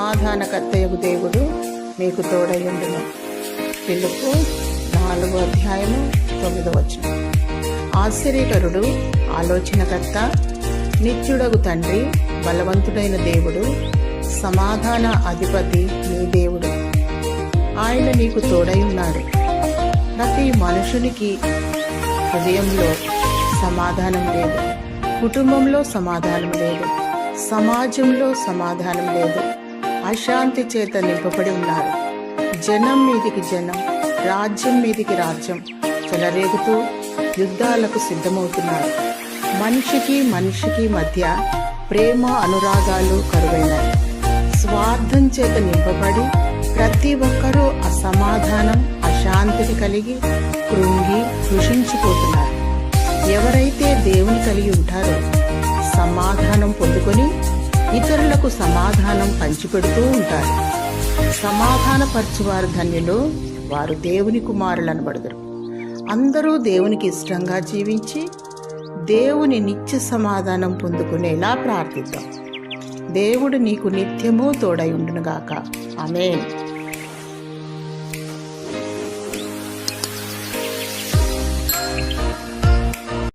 సమాధానకర్తయగు దేవుడు మీకు తోడయ్యుండును. పిలుపు నాలుగో అధ్యాయము తొమ్మిదవ వచనం. ఆశ్చర్యకరుడు ఆలోచనకర్త నిత్యుడగు తండ్రి బలవంతుడైన దేవుడు సమాధాన అధిపతి నీ దేవుడు. ఆయన నీకు తోడై ఉన్నాడు ప్రతి మనుషునికి హృదయంలో సమాధానం లేదు. కుటుంబంలో సమాధానం లేదు. సమాజంలో సమాధానం లేదు. అశాంతి చేత నింపబడి ఉన్నారు. జనం మీదికి జనం రాజ్యం మీదికి రాజ్యం చెలరేగుతూ యుద్ధాలకు సిద్ధమవుతున్నారు. మనిషికి మనిషికి మధ్య ప్రేమ అనురాగాలు కరువైనాయి స్వార్థం చేత నింపబడి ప్రతి ఒక్కరూ అసమాధానం అశాంతిని కలిగి కృంగి కృషించిపోతున్నారు. ఎవరైతే దేవుని కలిగి ఉంటారో సమాధానం పొందుకొని ఇతరులకు సమాధానం పంచిపెడుతూ ఉంటారు. సమాధానపరచువారు ధన్యులు వారు దేవుని కుమారులు అనబడదురు అందరూ దేవునికి ఇష్టంగా జీవించి దేవుని నిత్య సమాధానం పొందుకునేలా ప్రార్థిద్దాం. దేవుడు నీకు నిత్యము తోడై ఉండునుగాక. ఆమె